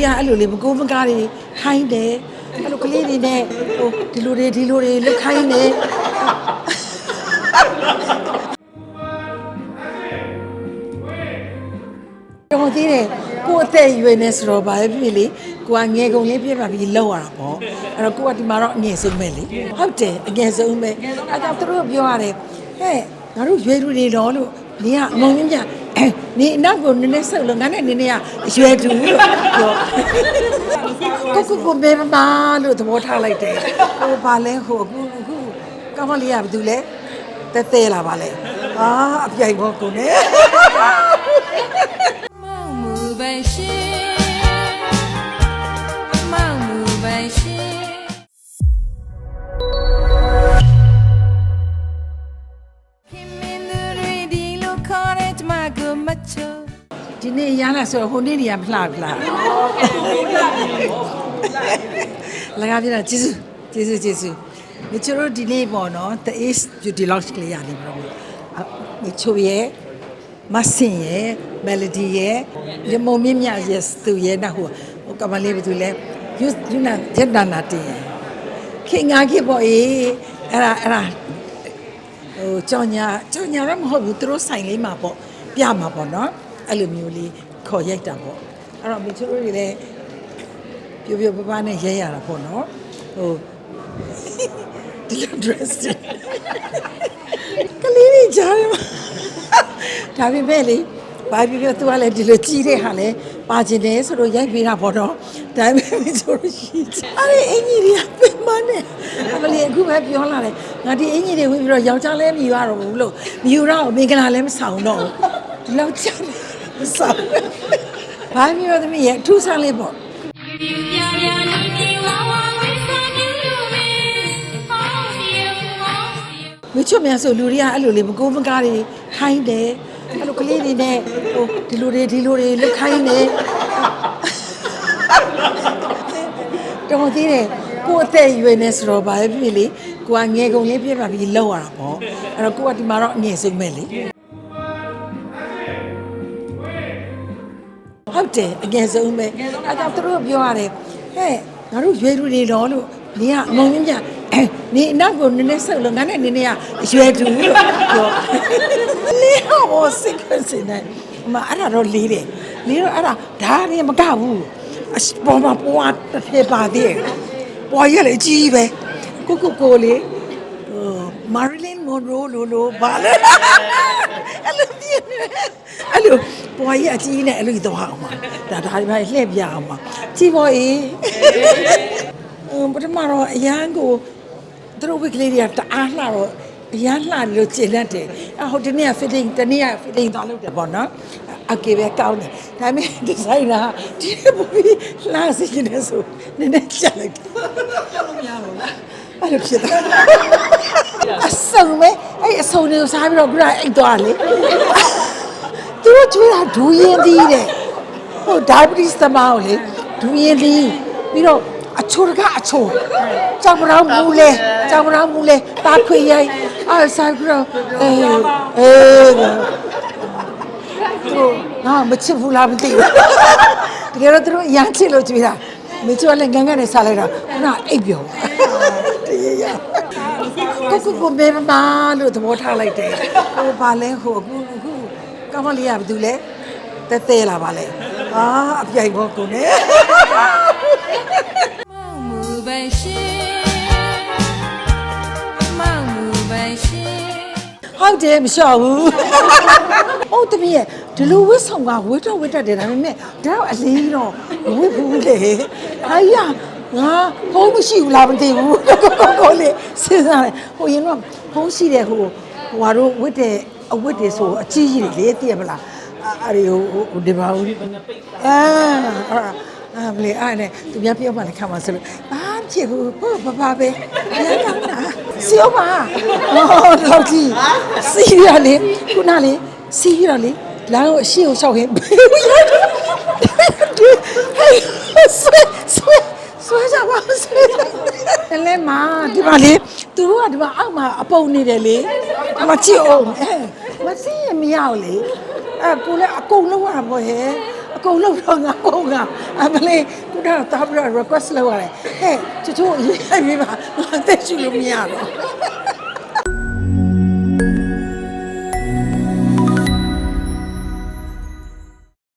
တွေကအဲ့လိုလေမကိုးမကားတွေခိုင်းတယ်အဲ့လိုကလေးတွေနဲ့ဟိုဒီလိုတွေဒီလိုတွေလုတ်ခိုင်းတယ်တော့သေးတယ်ကိုယ်အသက်အရွယ်နဲ့ဆိုတော့ဗာပဲဖြစ်ဖြစ်လေကိုကငယ်ကုန်လေးပြပါပြီးလောက်ရတာပေါ့အဲ့တော့ကိုကဒီမှာတော့အငယ်ဆုံးပဲလေဟုတ်တယ်အငယ်ဆုံးပဲအဲ့တော့သူတို့ပြောရတယ်ဟဲ့ငါတို့ရွယ်လူတွေတော့လို့နေကအမုံမြင့်မြတ်အဲ့ နေအနောက်ကိုနည်းနည်းဆုပ်လို့ငါနဲ့နည်းနည်းအရွယ်တူလို့ပြောကိုကိုကိုမေမမလို့သဘောထားလိုက်တယ်ဟိုဘာလဲဟိုအခုအခုကောင်းမလေးကဘာတူလဲတဲတဲလာပါလေအာအပြိုင်ဘောကိုနေမောင်မူပဲရှင် ဒီနေ့ရလာဆိုတော့ဟိုနေ့တွေကမလှဘူးလားလကားပြတာကျေးဇူးကျေးဇူးကျေးဇူးမချိုတို့ဒီနေ့ပေါ့နော် the ace beauty lounge ကလေးရတယ်ပေါ့မချိုရဲ့မဆင်ရဲ့ melody ရဲ့ရမုံမြင့်မြတ်ရဲ့ သူရဲ့နောက်ဟိုဟိုကမလေးဘာသူလဲယူယူနာဂျက်ဒနာတင်ခင်ငါခေပေါ့အေးအဲ့ဒါအဲ့ဒါဟိုကြောင်ညာကြောင်ညာတော့မဟုတ်ဘူးသူတို့ဆိုင်လေးမှာပေါ့ပြမှာပေါ့နော် အဲ့လိုမျိုးလေးခေါ်ရိုက်တာပေါ့အဲ့တော့မိချိုတို့တွေလည်းပြပြပပနဲ့ရဲရတာပေါ့နော်ဟိုဒီလို dress တွေကလေးတွေကြားတယ်မှာဒါပေမဲ့လေဘာပြပြသူကလည်းဒီလိုကြီးတဲ့ဟာလဲပါကျင်တယ်ဆိုတော့ရိုက်ပေးတာပေါ့နော်ဒါပေမဲ့မိချိုတို့ရှိချအဲ့ဒီအင်ကြီးတွေကပင်မနဲ့အမလီအခုပဲပြောလာတယ်ငါဒီအင်ကြီးတွေဝင်ပြီးတော့ယောက်ျားလည်းမယူရတော့ဘူးလို့မယူတော့မင်္ဂလာလည်းမဆောင်တော့ဘူးဒီလောက်ကြာတယ် မဆောင်ဘာမျိုးသမီးရဲ့အထူးဆန်းလေးပေါ့မချွတ်မြန်ဆိုလူတွေကအဲ့လိုလေမကိုးမကားတွေခိုင်းတယ်အဲ့လိုကလေးတွေနဲ့ဟိုဒီလိုတွေဒီလိုတွေလုတ်ခိုင်းတယ်တော့သေးတယ်ကိုယ်အသက်အရွယ်နဲ့ဆိုတော့ဗာပဲဖြစ်ဖြစ်လေကိုကငယ်ကုန်လေးပြပါပြီးလောက်ရတာပေါ့အဲ့တော့ကိုကဒီမှာတော့အငယ်ဆုံးပဲလေ ဟုတ်တယ်အငယ်ဆုံးပဲအဲ့တော့သူတို့ပြောရတယ်ဟဲ့ငါတို့ရွယ်လူတွေတော့လို့နေကအမုံမြင့်မြတ်နေအနောက်ကိုနည်းနည်းဆုပ်လို့ငါနဲ့နည်းနည်းကအရွယ်တူလို့ပြောလေးဟောစိတ်ကစနေမအဲ့ဒါတော့လေးတယ်လေးတော့အဲ့ဒါဒါနေမကဘူးအစပေါ်မှာပွားတစ်ဖက်ပါသေးတယ်ပွားရလေကြီးပဲကိုကိုကိုလေးဟိုမာရီလင်မိုရိုလိုလိုဘာလဲအဲ့လိုပြင်းနေအဲ့လို ပွားရအကြီးနဲ့အဲ့လိုတော့အောင်ပါဒါဒါဒီမှာလှည့်ပြအောင်ပါကြည့်ပေါ်အေးအင်းပထမတော့အရန်ကိုသူတို့ဝိကလေးတွေကတအားလှတော့အရန်လှတယ်လို့ကျေလက်တယ်အဟိုဒီနေ့က fitting တနေ့က fitting သွားလုပ်တယ်ပေါ့နော်အကေပဲကောင်းတယ်ဒါပေမဲ့ဒီဇိုင်နာဒီနေ့ပူပြီးလှစီနေဆိုနည်းနည်းချက်လိုက်တယ်ပြောလို့မရဘူးလားအဲ့လိုဖြစ်သွားအဆုံပဲအဲ့အဆုံတွေကိုစားပြီးတော့ခုနအိတ်သွားလေ သူတို့ကျွေးတာဒူးရင်သီးတဲ့ဟို diabetes သမားကိုလေဒူရင်လီပြီးတော့အချိုတကအချိုကြောင်မတော်မူလဲကြောင်မတော်မူလဲတာခွေရိုက်အဲဆိုင်ပြီးတော့အေးအေးသူငါမချစ်ဘူးလားမသိဘူးတကယ်တော့သူတို့အရန်ချစ်လို့ကြွေးတာမေချောလည်းငန်းငန်းနဲ့စားလိုက်တော့ခုနအိပ်ပြောတရေရကိုကိုကိုဘေးမလို့သဘောထားလိုက်တယ်ဟိုဘာလဲဟိုအခုအခု ကမလေးကဘာတူလဲတဲတဲလာပါလေအာအပြိုင်ပေါ်ကိုနေမောင်မူပဲရှင်မောင်မူပဲရှင်ဟုတ်တယ်မလျှော့ဘူးဟုတ်တမီးရဲ့ဒီလိုဝစ်ဆောင်ကဝစ်တော့ဝစ်တတ်တယ်ဒါပေမဲ့ဒါတော့အလေးတော့ဝစ်ဘူးလေအာရငါဖုန်းမရှိဘူးလားမသိဘူးကိုကိုကိုလေးစဉ်းစားတယ်ဟိုရင်တော့ဖုန်းရှိတယ်ဟိုဟွာတို့ဝစ်တဲ့ အဝစ်တွေဆိုအကြီးကြီးတွေလေတည့်ရမလားအဲ့ဒီဟိုဟိုဒီပါဦးအာအာမလေးအဲ့နဲ့သူများပြောမှလည်းခံပါစလို့ဘာဖြစ်ဘူးဟိုဘာဘာပဲရမ်းကောင်းတာစီယောပါဟောတော့ကြည့်စီရလေခုနလေစီရလေလမ်းကိုအရှိကိုရှောက်ရင်ဘေးရတယ်ဟဲ့ဆွဲဆွဲဆွဲကြပါဆွဲတလဲမဒီပါလေသူတို့ကဒီမှာအောက်မှာအပုံနေတယ်လေဒီမှာကြည့်အောင်အဲမစီး ရင်မရဘူးလေအဲကိုလည်းအကုန်လုံးရပါဘောဟဲ့အကုန်လုံးတော့ငါပုံကအမလေးခုနကတော့တာပြီးတော့ request လုပ်ရတယ်ဟဲ့ချူချူရေးလိုက်ပြီးပါငါတက်ရှိလို့မရတော့